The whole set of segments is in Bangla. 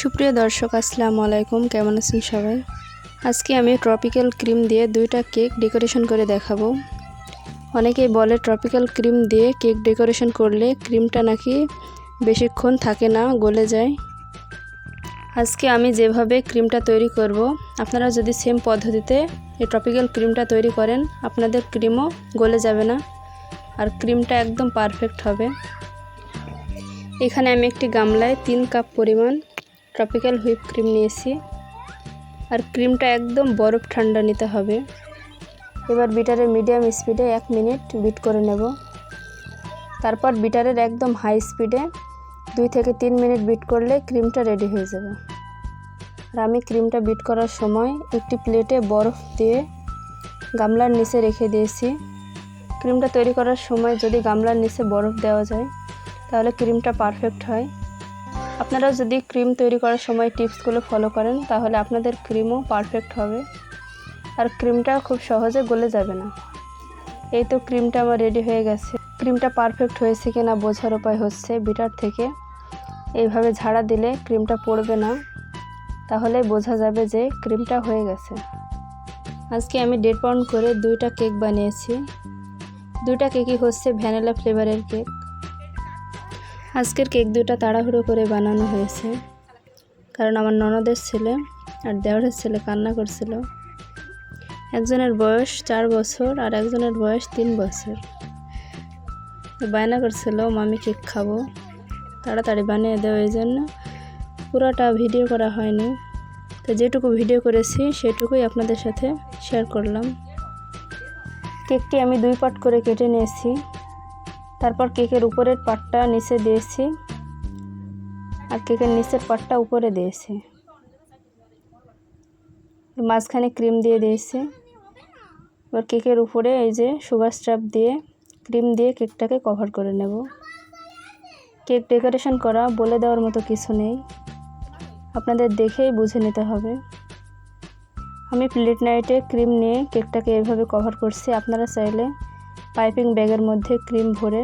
সুপ্রিয় দর্শক, আসসালামু আলাইকুম। কেমন আছেন সবাই? আজকে আমি ট্রপিক্যাল ক্রিম দিয়ে দুইটা কেক ডেকোরেশন করে দেখাবো। অনেকেই বলে ট্রপিক্যাল ক্রিম দিয়ে কেক ডেকোরেশন করলে ক্রিমটা নাকি বেশিক্ষণ থাকে না, গলে যায়। আজকে আমি যেভাবে ক্রিমটা তৈরি করব, আপনারা যদি সেম পদ্ধতিতে এই ট্রপিক্যাল ক্রিমটা তৈরি করেন, আপনাদের ক্রিমও গলে যাবে না আর ক্রিমটা একদম পারফেক্ট হবে। এখানে আমি একটি গামলায় তিন কাপ পরিমাণ ট্রপিক্যাল হুইপ ক্রিম নিয়েছি। আর ক্রিমটা একদম বরফ ঠান্ডা নিতে হবে। এবার বিটারের মিডিয়াম স্পিডে এক মিনিট বিট করে নেব। তারপর বিটারের একদম হাই স্পিডে দুই থেকে তিন মিনিট বিট করলে ক্রিমটা রেডি হয়ে যাবে। আর আমি ক্রিমটা বিট করার সময় একটি প্লেটে বরফ দিয়ে গামলার নিচে রেখে দিয়েছি। ক্রিমটা তৈরি করার সময় যদি গামলার নিচে বরফ দেওয়া যায়, তাহলে ক্রিমটা পারফেক্ট হয়। আপনারা যদি ক্রিম তৈরি করার সময় টিপসগুলো ফলো করেন, তাহলে আপনাদের ক্রিমও পারফেক্ট হবে। আর ক্রিমটা খুব সহজে গলে যাবে না। এই তো ক্রিমটা আমার রেডি হয়ে গেছে। ক্রিমটা পারফেক্ট হয়েছে কি না বোঝার উপায় হচ্ছে বিটার থেকে। এইভাবে ঝাড়া দিলে ক্রিমটা পড়বে না। তাহলে বোঝা যাবে যে ক্রিমটা হয়ে গেছে। আজকে আমি দেড় পাউন্ড করে দুইটা কেক বানিয়েছি। দুইটা কেকই হচ্ছে ভ্যানিলা ফ্লেভারের কেক আজকের কেক দুটা তাড়াহুড়ো করে বানানো হয়েছে। কারণ আমার ননদের ছেলে আর দেওয়ারের ছেলে কান্না করছিল। একজনের বয়স চার বছর আর একজনের বয়স তিন বছর। বায়না করছিল, মামি কেক খাব। তাড়াতাড়ি বানিয়ে দেওয়া এই জন্য। পুরোটা ভিডিও করা হয়নি। তো যেটুকু ভিডিও করেছি, সেটুকুই আপনাদের সাথে শেয়ার করলাম। কেকটি আমি দুই পাট করে কেটে নিয়েছি। তারপর কেকের উপরের পাটটা নিচে দিয়েছি। আর কেকের নিচের পাটটা উপরে দিয়েছি। মাঝখানে ক্রিম দিয়ে দিয়েছি। এবার কেকের উপরে এই যে সুগার স্ট্রাপ দিয়ে ক্রিম দিয়ে কেকটাকে কভার করে নেব। কেক ডেকোরেশন করা বলে দেওয়ার মতো কিছু নেই। আপনাদের দেখেই বুঝে নিতে হবে। আমি প্লেট নাইটে ক্রিম নিয়ে কেকটাকে এভাবে কভার করছি। আপনারা চাইলে পাইপিং ব্যাগের মধ্যে ক্রিম ভরে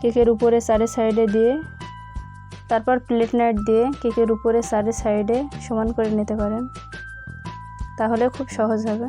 কেকের উপরে চারে সাইডে দিয়ে, তারপর প্লেট নাইট দিয়ে কেকের উপরে চারে সাইডে সমান করে নিতে পারেন। তাহলে খুব সহজ হবে।